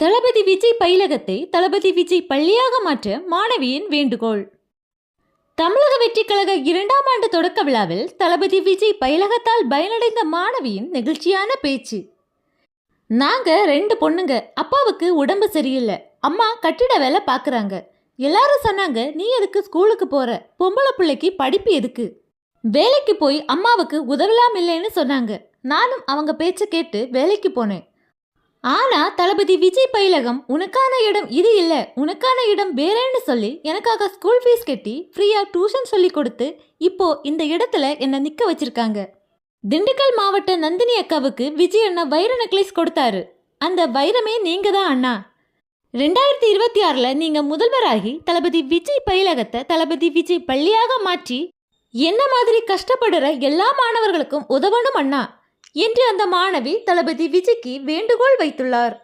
தளபதி விஜய் பயிலகத்தை தளபதி விஜய் பள்ளியாக மாற்ற மாணவியின் வேண்டுகோள். தமிழக வெற்றிக் கழக இரண்டாம் ஆண்டு தொடக்க விழாவில் தளபதி விஜய் பயிலகத்தால் பயனடைந்த மாணவியின் நெகிழ்ச்சியான பேச்சு. நாங்க ரெண்டு பொண்ணுங்க அப்பாவுக்கு உடம்பு சரியில்லை அம்மா கட்டிட வேலை பார்க்குறாங்க எல்லாரும் சொன்னாங்க நீ எதுக்கு ஸ்கூலுக்கு போற? பொம்பளை பிள்ளைக்கு படிப்பு எதுக்கு? வேலைக்கு போய் அம்மாவுக்கு உதவலாம் இல்லைன்னு சொன்னாங்க. நானும் அவங்க பேச்சை கேட்டு வேலைக்கு போனேன். ஆனா தளபதி விஜய் பயிலகம் உனக்கான இடம் இது இல்ல உனக்கான இடம் வேறேன்னு சொல்லி எனக்காக ஸ்கூல் ஃபீஸ் கட்டி ஃப்ரீயா டியூஷன் சொல்லி கொடுத்து இப்போ இந்த இடத்துல என்ன நிக்க வச்சிருக்காங்க. திண்டுக்கல் மாவட்ட நந்தினி அக்காவுக்கு விஜய் அண்ணா வைர நெக்லஸ் கொடுத்தாரு. அந்த வைரமே நீங்க தான் அண்ணா. ரெண்டாயிரத்தி இருபத்தி ஆறில் நீங்கள் முதல்வராகி தளபதி விஜய் பயிலகத்தை தளபதி விஜய் பள்ளியாக மாற்றி என்ன மாதிரி கஷ்டப்படுற எல்லா மாணவர்களுக்கும் உதவணும் அண்ணா. என்று அந்த மாணவி தளபதி விஜய்க்கு வேண்டுகோள் வைத்துள்ளார்.